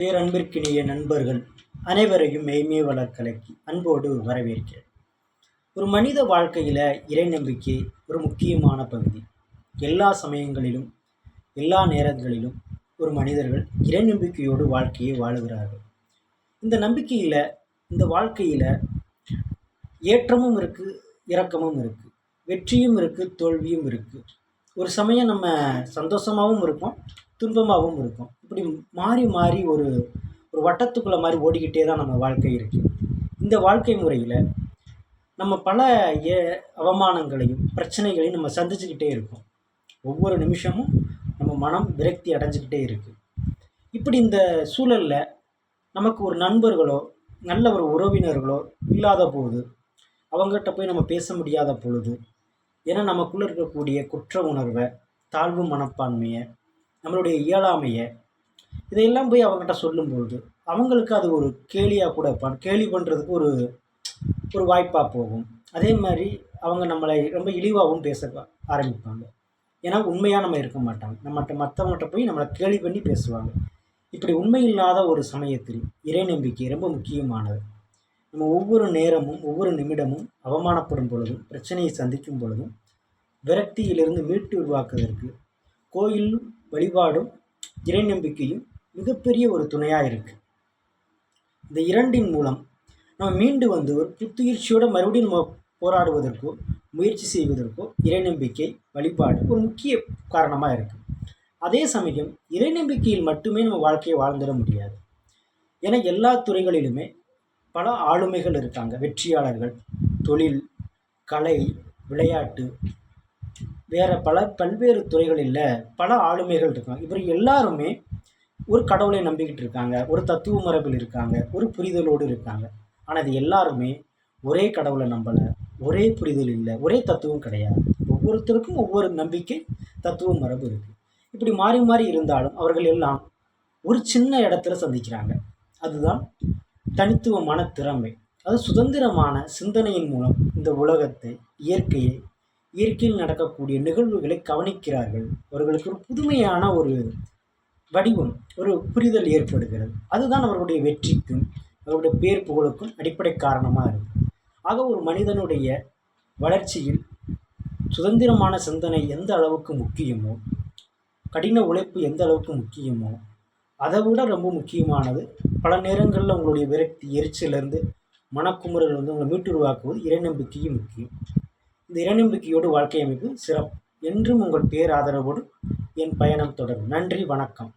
பேரன்பிற்கினிய நண்பர்கள் அனைவரையும் மெய்மே வளர்க்கலைக்கு அன்போடு வரவேற்கிறேன். ஒரு மனித வாழ்க்கையில் இறை நம்பிக்கை ஒரு முக்கியமான பகுதி. எல்லா சமயங்களிலும் எல்லா நேரங்களிலும் ஒரு மனிதர்கள் இறை நம்பிக்கையோடு வாழ்க்கையை வாழுகிறார்கள். இந்த நம்பிக்கையில் இந்த வாழ்க்கையில் ஏற்றமும் இருக்குது இறக்கமும் இருக்குது வெற்றியும் இருக்குது தோல்வியும் இருக்குது ஒரு சமயம் நம்ம சந்தோஷமாகவும் இருக்கும் துன்பமாகவும் இருக்கும் இப்படி மாறி மாறி ஒரு ஒரு வட்டத்துக்குள்ளே மாதிரி ஓடிக்கிட்டே தான் நம்ம வாழ்க்கை இருக்குது இந்த வாழ்க்கை முறையில் நம்ம பல ஏ அவமானங்களையும் பிரச்சனைகளையும் நம்ம சந்திச்சுக்கிட்டே இருக்கோம். ஒவ்வொரு நிமிஷமும் நம்ம மனம் விரக்தி அடைஞ்சிக்கிட்டே இருக்குது இப்படி இந்த சூழலில் நமக்கு ஒரு நண்பர்களோ நல்ல ஒரு உறவினர்களோ இல்லாத போது அவங்ககிட்ட போய் நம்ம பேச முடியாத பொழுது ஏன்னா நமக்குள்ளே இருக்கக்கூடிய குற்ற உணர்வை தாழ்வு மனப்பான்மையை நம்மளுடைய இயலாமையை இதையெல்லாம் போய் அவங்ககிட்ட சொல்லும்பொழுது அவங்களுக்கு அது ஒரு கேலியாக கூட பண் கேலி பண்ணுறதுக்கு ஒரு ஒரு வாய்ப்பாக போகும். அதே மாதிரி அவங்க நம்மளை ரொம்ப இழிவாகவும் பேச ஆரம்பிப்பாங்க. ஏன்னா உண்மையாக நம்ம இருக்க மாட்டாங்க. நம்மகிட்ட மற்றவங்ககிட்ட போய் நம்மளை கேலி பண்ணி பேசுவாங்க. இப்படி உண்மை இல்லாத ஒரு சமயத்தில் இறை நம்பிக்கை ரொம்ப முக்கியமானது. நம்ம ஒவ்வொரு நேரமும் ஒவ்வொரு நிமிடமும் அவமானப்படும் பொழுதும் பிரச்சனையை சந்திக்கும் பொழுதும் விரக்தியிலிருந்து மீட்டு உருவாக்குவதற்கு கோயில் வழிபாடும் இறை நம்பிக்கையும் மிகப்பெரிய ஒரு துணையாக இருக்குது இந்த இரண்டின் மூலம் நம்ம மீண்டு வந்து ஒரு புத்துயிர்ச்சியோடு மறுபடியும் நம்ம போராடுவதற்கோ முயற்சி செய்வதற்கோ இறை நம்பிக்கை வழிபாடு ஒரு முக்கிய காரணமாக இருக்குது அதே சமயம் இறை நம்பிக்கையில் மட்டுமே நம்ம வாழ்க்கையை வாழ்ந்துட முடியாது. ஏன்னா எல்லா துறைகளிலுமே பல ஆளுமைகள் இருக்காங்க. வெற்றியாளர்கள் தொழில் கலை விளையாட்டு வேறு பல பல்வேறு துறைகளில் பல ஆளுமைகள் இருக்காங்க. இவர் எல்லாருமே ஒரு கடவுளை நம்பிக்கிட்டு இருக்காங்க. ஒரு தத்துவ மரபில் இருக்காங்க. ஒரு புரிதலோடு இருக்காங்க. ஆனால் இது எல்லாருமே ஒரே கடவுளை நம்பலை. ஒரே புரிதல் இல்லை. ஒரே தத்துவம் கிடையாது. ஒவ்வொருத்தருக்கும் ஒவ்வொரு நம்பிக்கை தத்துவ மரபு இருக்குது இப்படி மாறி மாறி இருந்தாலும் அவர்கள் எல்லாம் ஒரு சின்ன இடத்துல சந்திக்கிறாங்க. அதுதான் தனித்துவமான திறமை. அது சுதந்திரமான சிந்தனையின் மூலம் இந்த உலகத்தை இயற்கையை இயற்கையில் நடக்கக்கூடிய நிகழ்வுகளை கவனிக்கிறார்கள். அவர்களுக்கு ஒரு புதுமையான ஒரு வடிவம் ஒரு புரிதல் ஏற்படுகிறது. அதுதான் அவர்களுடைய வெற்றிக்கும் அவருடைய பேர் புகழுக்கும் அடிப்படை காரணமாக இருக்குது ஆக ஒரு மனிதனுடைய வளர்ச்சியில் சுதந்திரமான சிந்தனை எந்த அளவுக்கு முக்கியமோ கடின உழைப்பு எந்த அளவுக்கு முக்கியமோ அதை விட ரொம்ப முக்கியமானது பல நேரங்களில் உங்களுடைய விரக்தி எரிச்சலேருந்து மனக்குமுறல் வந்து உங்களை மீட்டுருவாக்குவது இறை நம்பிக்கையும் முக்கியம். இந்த இறைநம்பிக்கையோடு வாழ்க்கை அமைப்பு சிறப்பு. என்றும் உங்கள் பேர் ஆதரவோடு என் பயணம் தொடரும். நன்றி வணக்கம்.